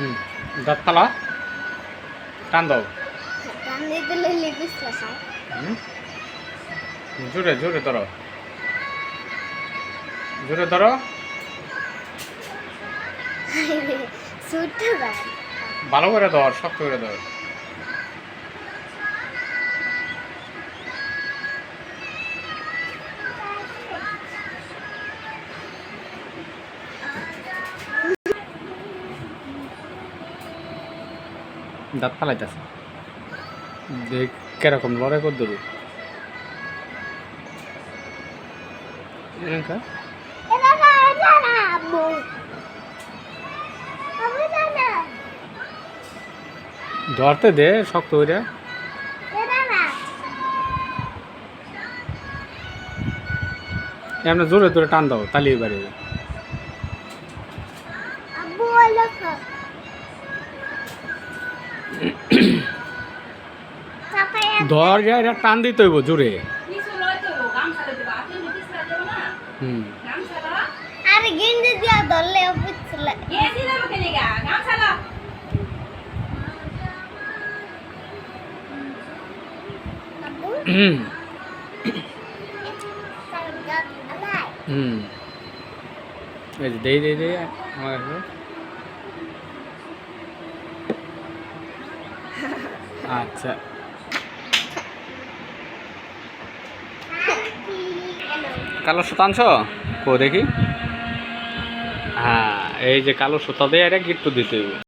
হুম দাঁত ফালা টান দাও জোরে জোরে ধরো। জোরে ধরো। ভালো করে ধর শক্ত করে ধর। দাঁত ফালাইতেছে। দেখ কীরকম লড়াই কর না ধরতে দে শক্ত এটা এমনি জোরে জোরে টান দাও তালি পাপা ধর যা এটা টান দিতে হইব জোরে। হুম। আর দিয়া ধরলে পিছলা গেছি না কেন গা গামছা লও হুম। এই দেই আমার আচ্ছা। কালো আনছো? কো দেখি? হ্যাঁ এই যে কালো সুতা দিয়ে এটা গিট্টু দিতে হইব।